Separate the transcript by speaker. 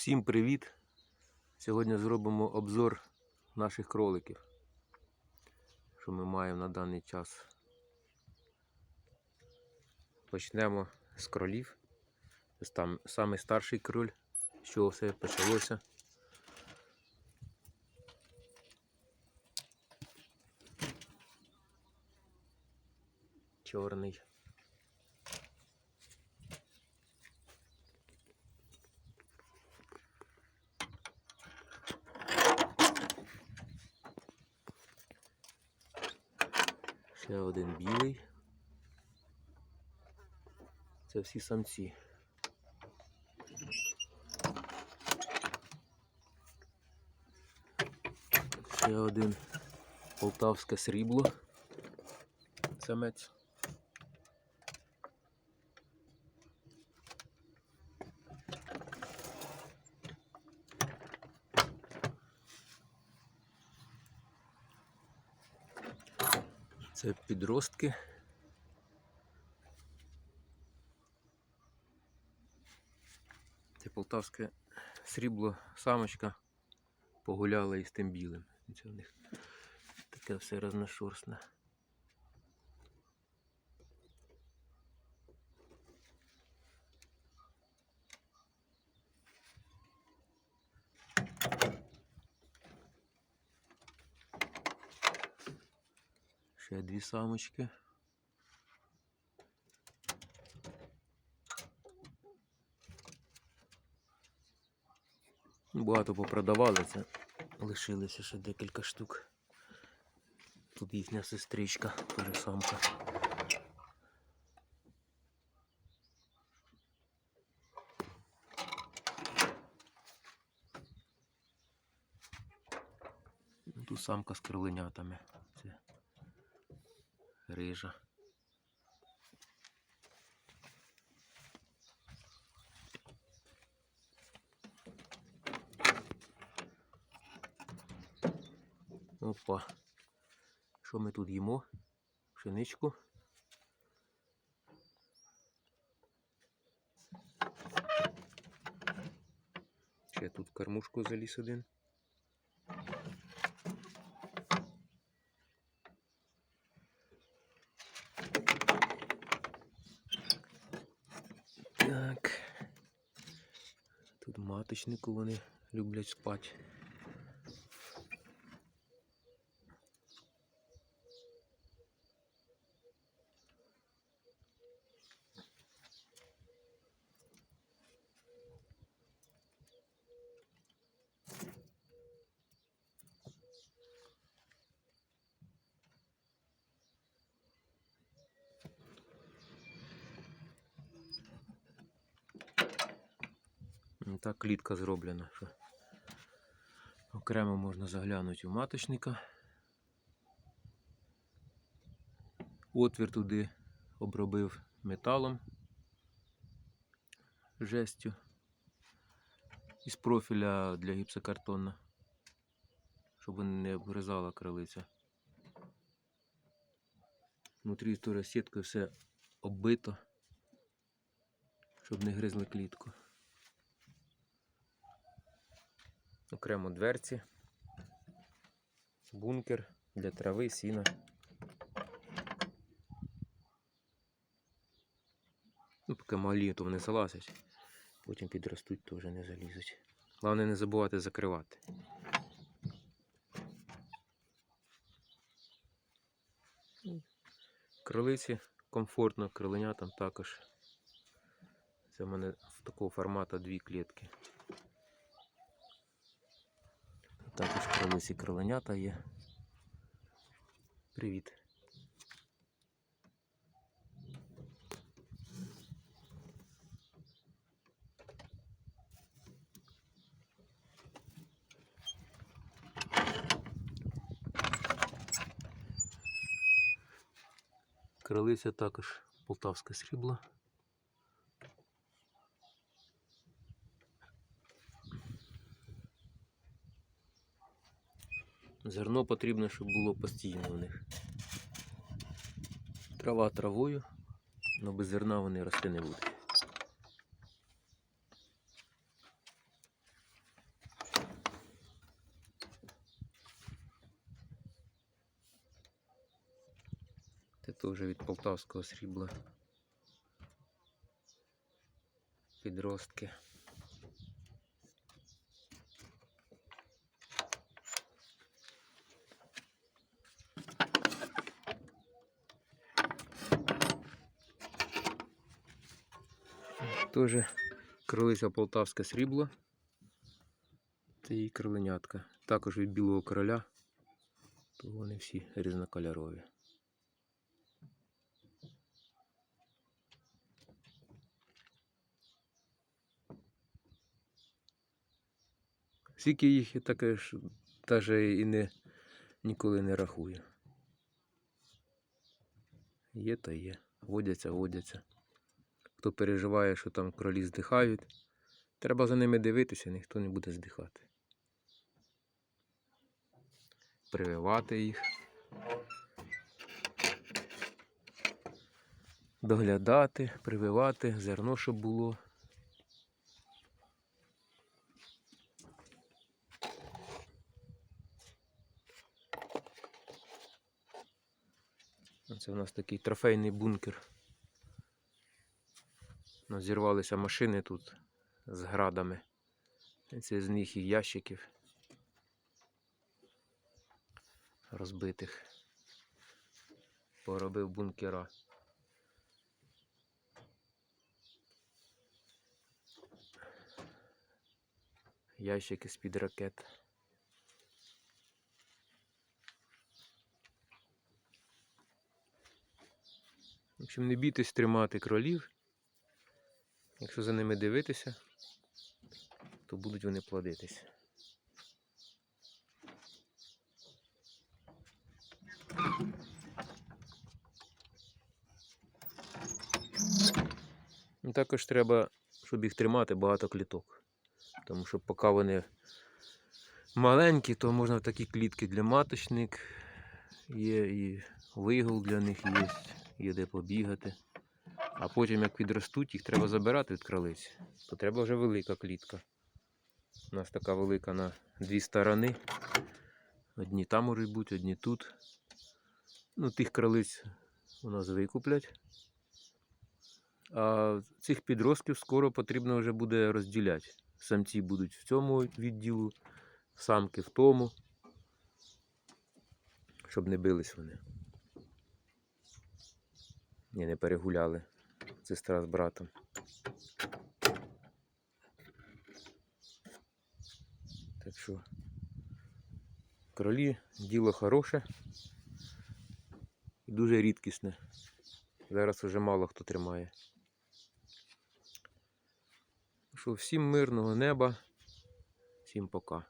Speaker 1: Всім привіт! Сьогодні зробимо обзор наших кроликів, що ми маємо на даний час. Почнемо з кролів. Ось там самий старший кроль, з чого все почалося. Чорний. Ще один білий. Це всі самці. Ще один полтавське срібло. Самець. Це підростки. Це полтавське срібло самочка погуляла із тим білим. Це в них таке все розношорстне. Ще дві самочки. Багато попродавали це. Лишилося ще декілька штук. Тут їхня сестричка, теж самка. Тут самка з кроленятами. Рижа. Опа. Що ми тут їмо? Пшеничку. Ще тут кормушку заліз один. Так. Тут вони люблять спати. Так клітка зроблена, що окремо можна заглянути у маточника. Отвір туди обробив металом, жестю із профіля для гіпсокартона, щоб не обгризала крилиця. Внутрі теж сіткою все оббито, щоб не гризли клітку. Окремо дверці, бункер для трави, сіна. Ну, поки малі, то вони залазять, потім підростуть, то вже не залізуть. Головне не забувати закривати. Крилиці комфортно, криленятам також. Це в мене в такого формату дві клітки. Також крилиці криленята є. Привіт. Крилиця також полтавське срібло. Зерно потрібно, щоб було постійно в них. Трава травою, але без зерна вони рости не будуть. Це теж від полтавського срібла. Підростки. Теж крилиця полтавське срібло. Це її криленятка. Також від білого короля. То вони всі різнокольорові. Скільки їх я таке ж навіть і не ніколи не рахую. Є та є. Водяться, водяться. Хто переживає, що там кролі здихають, треба за ними дивитися, ніхто не буде здихати. Прививати їх. Доглядати, прививати, зерно, щоб було. Це у нас такий трофейний бункер. У нас зірвалися машини тут з градами. Це з них і ящиків розбитих. Поробив бункера. Ящики з-під ракет. В общем, не бійтесь тримати кролів. Якщо за ними дивитися, то будуть вони плодитися. І також треба, щоб їх тримати, багато кліток. Тому що поки вони маленькі, то можна в такі клітки для маточник. Є і вигул для них є, є де побігати. А потім, як підростуть, їх треба забирати від кролиць, то треба вже велика клітка. У нас така велика на дві сторони. Одні там можуть бути, одні тут. Ну, тих кролиць у нас викуплять. А цих підростків скоро потрібно вже буде розділяти. Самці будуть в цьому відділу, самки в тому, щоб не бились вони. Ні, не перегуляли сестра з братом. Так що кролі діло хороше і дуже рідкісне. Зараз вже мало хто тримає. Що всім мирного неба, всім пока.